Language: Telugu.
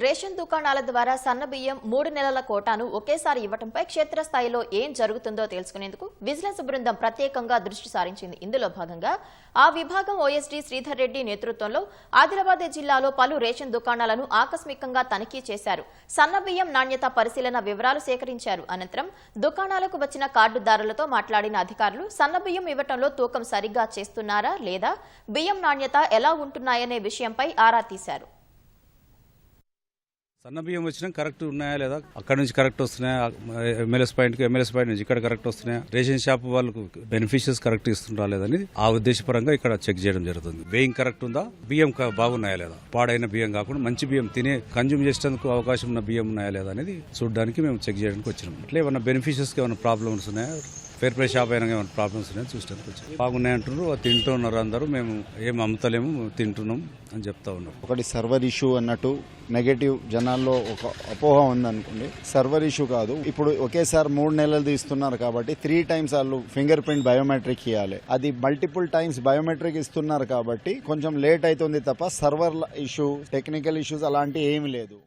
రేషన్ దుకాణాల ద్వారా సన్న బియ్యం మూడు నెలల కోటాను ఒకేసారి ఇవ్వడంపై క్షేత్రస్థాయిలో ఏం జరుగుతుందో తెలుసుకునేందుకు విజిలెన్స్ బృందం ప్రత్యేకంగా దృష్టి సారించింది. ఇందులో భాగంగా ఆ విభాగం ఓఎస్డీ శ్రీధర్ రెడ్డి నేతృత్వంలో ఆదిలాబాద్ జిల్లాలో పలు రేషన్ దుకాణాలను ఆకస్మికంగా తనిఖీ చేశారు. సన్న బియ్యం నాణ్యత పరిశీలన వివరాలు సేకరించారు. అనంతరం దుకాణాలకు వచ్చిన కార్డుదారులతో మాట్లాడిన అధికారులు సన్న బియ్యం ఇవ్వటంలో తూకం సరిగ్గా చేస్తున్నారా లేదా బియ్యం నాణ్యత ఎలా ఉంటున్నాయనే విషయంపై ఆరా తీశారు. సన్న బియ్యం వచ్చినా కరెక్ట్ ఉన్నాయా లేదా? అక్కడ నుంచి కరెక్ట్ వస్తున్నాయా? ఎమ్మెల్యేస్ పాయింట్కి ఎమ్మెల్యేస్ పాయింట్ నుంచి ఇక్కడ కరెక్ట్ వస్తున్నాయా? రేషన్ షాప్ వాళ్ళకు బెనిఫిషియర్స్ కరెక్ట్ ఇస్తుందా లేదని ఆ ఉద్దేశపరంగా ఇక్కడ చెక్ చేయడం జరుగుతుంది. వేయింగ్ కరెక్ట్ ఉందా? బియ్యం బాగున్నాయా లేదా? పాడైన బియ్యం కాకుండా మంచి బియ్యం తినే కన్జ్యూమ్ చేసేందుకు అవకాశం ఉన్న బియ్యం ఉన్నాయా లేదా అనేది చూడడానికి మేము చెక్ చేయడానికి వచ్చినాం. అట్లా ఏమన్నా బెనిఫిషియర్స్కి ఏమైనా ప్రాబ్లమ్స్ ఉన్నాయా పేరు ప్రైస్ షాప్ అయినా ఏమైనా ప్రాబ్లమ్స్ ఉన్నాయని చూడడానికి వచ్చాం. బాగున్నాయి అంటున్నారు. తింటున్నారు అందరూ. మేము ఏం అమ్ముతలేము. తింటున్నాం అని చెప్తా ఉన్నాం ఒకటి సర్వర్ ఇష్యూ అన్నట్టు నెగటివ్ జనాల్లో ఒక అపోహ ఉందనుకోండి. సర్వర్ ఇష్యూ కాదు. ఇప్పుడు ఒకేసారి మూడు నెలలు తీస్తున్నారు కాబట్టి త్రీ టైమ్స్ వాళ్ళు ఫింగర్ ప్రింట్ బయోమెట్రిక్ ఇవ్వాలి. అది మల్టిపుల్ టైమ్స్ బయోమెట్రిక్ ఇస్తున్నారు కాబట్టి కొంచెం లేట్ అవుతుంది తప్ప సర్వర్ ఇష్యూ టెక్నికల్ ఇష్యూస్ అలాంటివి ఏమీ లేదు.